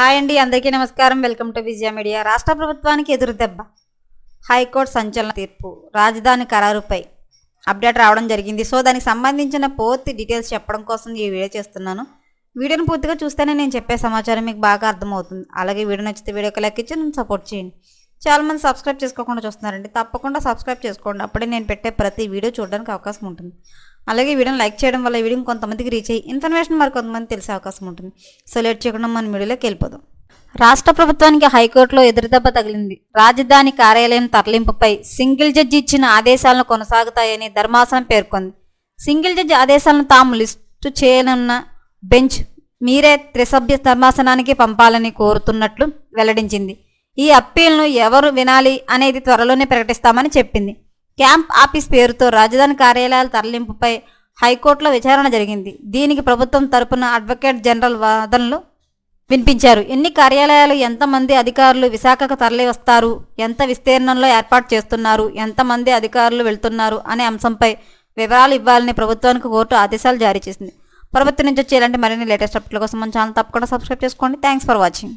Hi అండి అందరికీ నమస్కారం. Welcome to Vijaya media. రాష్ట్ర ప్రభుత్వానికి ఎదురు దెబ్బ. హైకోర్టు సంచలన తీర్పు. రాజధాని ఖరారుపై అప్డేట్ రావడం జరిగింది. సో దానికి సంబంధించిన పూర్తి డీటెయిల్స్ చెప్పడం కోసం ఈ వీడియో చేస్తున్నాను. వీడియోని పూర్తిగా చూస్తేనే నేను చెప్పే సమాచారం మీకు బాగా అర్థమవుతుంది. అలాగే వీడియో నచ్చితే వీడియోకి లెక్క ఇచ్చి నన్ను సపోర్ట్ చేయండి. చాలా మంది సబ్స్క్రైబ్ చేసుకోకుండా చూస్తున్నారండి. తప్పకుండా సబ్స్క్రైబ్ చేసుకోండి. అప్పుడే నేను పెట్టే ప్రతి వీడియో చూడడానికి అవకాశం ఉంటుంది. అలాగే వీడియోని లైక్ చేయడం వల్ల వీడియో కొంతమందికి రీచ్ అయ్యి ఇన్ఫర్మేషన్ మరి కొంతమంది తెలిసే అవకాశం ఉంటుంది. సో లేట్ చేయకుండా మన వీడియోలోకి వెళ్ళిపోదాం. రాష్ట్ర ప్రభుత్వానికి హైకోర్టులో ఎదురుదెబ్బ తగిలింది. రాజధాని కార్యాలయం తరలింపుపై సింగిల్ జడ్జి ఇచ్చిన ఆదేశాలను కొనసాగుతాయని ధర్మాసనం పేర్కొంది. సింగిల్ జడ్జి ఆదేశాలను తాము లిస్టు చేయనున్న బెంచ్ మీరే త్రిసభ్య ధర్మాసనానికి పంపాలని కోరుతున్నట్లు వెల్లడించింది. ఈ అప్పీల్ను ఎవరు వినాలి అనేది త్వరలోనే ప్రకటిస్తామని చెప్పింది. క్యాంప్ ఆఫీస్ పేరుతో రాజధాని కార్యాలయాల తరలింపుపై హైకోర్టులో విచారణ జరిగింది. దీనికి ప్రభుత్వం తరపున అడ్వకేట్ జనరల్ వాదనలు వినిపించారు. ఎన్ని కార్యాలయాలు ఎంతమంది అధికారులు విశాఖకు తరలి వస్తారు? ఎంత విస్తీర్ణంలో ఏర్పాటు చేస్తున్నారు? ఎంతమంది అధికారులు వెళ్తున్నారు? అనే అంశంపై వివరాలు ఇవ్వాలని ప్రభుత్వానికి కోర్టు ఆదేశాలు జారీ చేసింది. ప్రభుత్వం నుంచి వచ్చే ఇలాంటి మరిన్ని లేటెస్ట్ అప్డేట్ల కోసం మన ఛానల్ తప్పకుండా సబ్స్క్రైబ్ చేసుకోండి. Thanks for watching.